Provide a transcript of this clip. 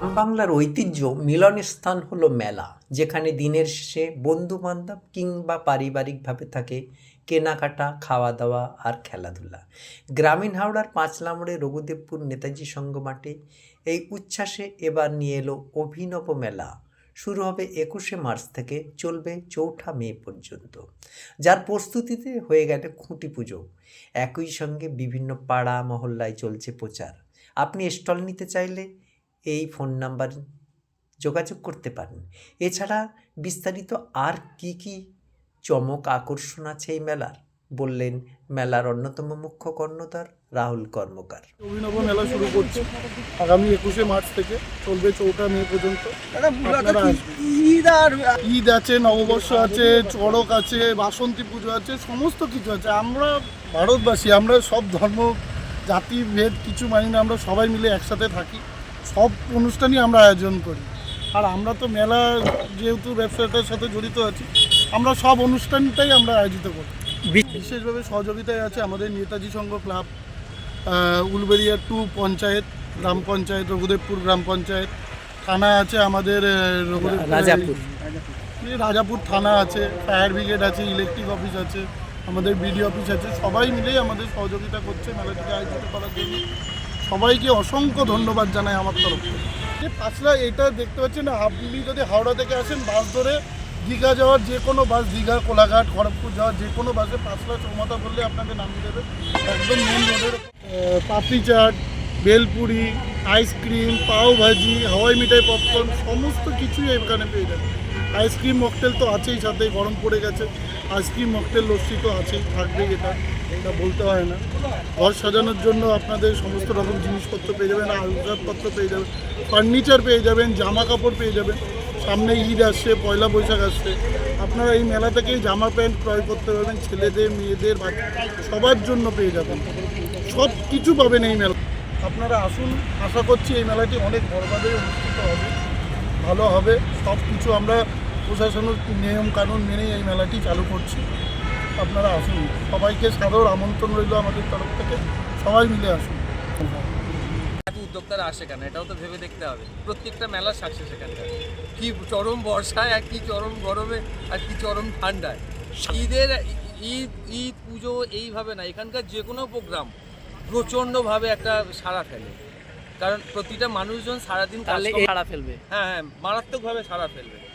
বাংলার ঐতিহ্য মিলনের স্থান হলো মেলা, যেখানে দিনের শেষে বন্ধু বান্ধব কিংবা পারিবারিকভাবে থাকে কেনাকাটা খাওয়া দাওয়া আর খেলাধুলা। গ্রামীণ হাওড়ার পাঁচলামড়ে রঘুদেবপুর নেতাজি সঙ্গ মাঠে এই উচ্ছ্বাসে এবার নিয়ে এলো অভিনব মেলা। শুরু হবে একুশে মার্চ থেকে, চলবে চৌঠা মে পর্যন্ত। যার প্রস্তুতিতে হয়ে গেলে খুঁটি পুজো। একই সঙ্গে বিভিন্ন পাড়া মহল্লায় চলছে প্রচার। আপনি স্টল নিতে চাইলে এই ফোন নাম্বার যোগাযোগ করতে পারেন। এছাড়া বিস্তারিত আর কি কি চমক আকর্ষণ আছে এই মেলার? বললেন মেলার অন্যতম মুখ্য কর্ণধার রাহুল কর্মকার। অভিনব মেলা শুরু করছি। আগামী একুশে মার্চ থেকে চলবে চৌঠা মে পর্যন্ত। ঈদ আছে নববর্ষ আছে চড়ক আছে বাসন্তী পুজো আছে সমস্ত কিছু আছে। আমরা ভারতবাসী আমরা সব ধর্ম জাতি ভেদ কিছু মানি না আমরা সবাই মিলে একসাথে থাকি। সব অনুষ্ঠানই আমরা আয়োজন করি। আর আমরা তো মেলা যেহেতু ব্যবসাটার সাথে জড়িত আছি আমরা সব অনুষ্ঠানটাই আমরা আয়োজিত করি। বিশেষভাবে সহযোগিতায় আছে আমাদের নেতাজি সংঘ ক্লাব আহ, উলবেড়িয়া টু পঞ্চায়েত গ্রাম পঞ্চায়েত রঘুদেবপুর গ্রাম পঞ্চায়েত থানা আছে আমাদের রাজাপুর। রাজাপুর থানা আছে ফায়ার ব্রিগেড আছে ইলেকট্রিক অফিস আছে আমাদের বিডি অফিস আছে সবাই মিলেই আমাদের সহযোগিতা করছে মেলাটিকে আয়োজিত করার জন্য। সবাইকে অসংখ্য ধন্যবাদ জানাই আমার তরফ থেকে। পাঁচলা এটা দেখতে পাচ্ছেন আপনি যদি হাওড়া থেকে আসেন, বাস ধরে দীঘা যাওয়ার যে কোনো বাস, দীঘা, কোলাঘাট, খড়গপুর যাওয়ার যে কোনো বাসে পাঁচলা চৌমাথা বললে আপনাকে নামিয়ে দেবে। একদম মেন রোডের পাপড়ি চাট, বেলপুরি আইসক্রিম পাও ভাজি হাওয়াই মিঠাই পপকর্ন সমস্ত কিছুই এখানে পেয়ে যাবে আইসক্রিম মকটেল তো আছেই সাথে, গরম পড়ে গেছে। আইসক্রিম মকটেল, লস্যি তো আছেই, থাকবেই এটা এটা বলতে হয় না। ঘর সাজানোর জন্য আপনাদের সমস্ত রকম জিনিসপত্র পেয়ে যাবেন, আসবাবপত্র পেয়ে যাবেন, ফার্নিচার পেয়ে যাবেন জামা কাপড় পেয়ে যাবেন। সামনে ঈদ আসছে, পয়লা বৈশাখ আসছে। আপনারা এই মেলা থেকেই জামা প্যান্ট ক্রয় করতে পারবেন, ছেলেদের, মেয়েদের সবার জন্য পেয়ে যাবেন। সব কিছু পাবেন এই মেলা। আপনারা আসুন, আশা করছি এই মেলাটি অনেক বড়ভাবে অনুষ্ঠিত হবে, ভালো হবে। সব কিছু আমরা প্রশাসনের নিয়ম কানুন মেনেই এই মেলাটি চালু করছি। আপনারা আসুন। সবাইকে সাদর আমন্ত্রণ রইল আমাদের তরফ থেকে। সবাই মিলে আসুন। উদ্যোক্তারা আসে কেন? এটাও তো ভেবে দেখতে হবে। প্রত্যেকটা মেলার সাকসেস এখানকার কি চরম বর্ষায় আর কি চরম গরমে আর কি চরম ঠান্ডায়। ঈদের ঈদ ঈদ পুজো এইভাবে না। এখানকার যে কোনো প্রোগ্রাম প্রচণ্ডভাবে একটা সাড়া ফেলে। কারণ প্রতিটা মানুষজন সারাদিন করে- ফেলবে। হ্যাঁ হ্যাঁ মারাত্মকভাবে সাড়া ফেলবে।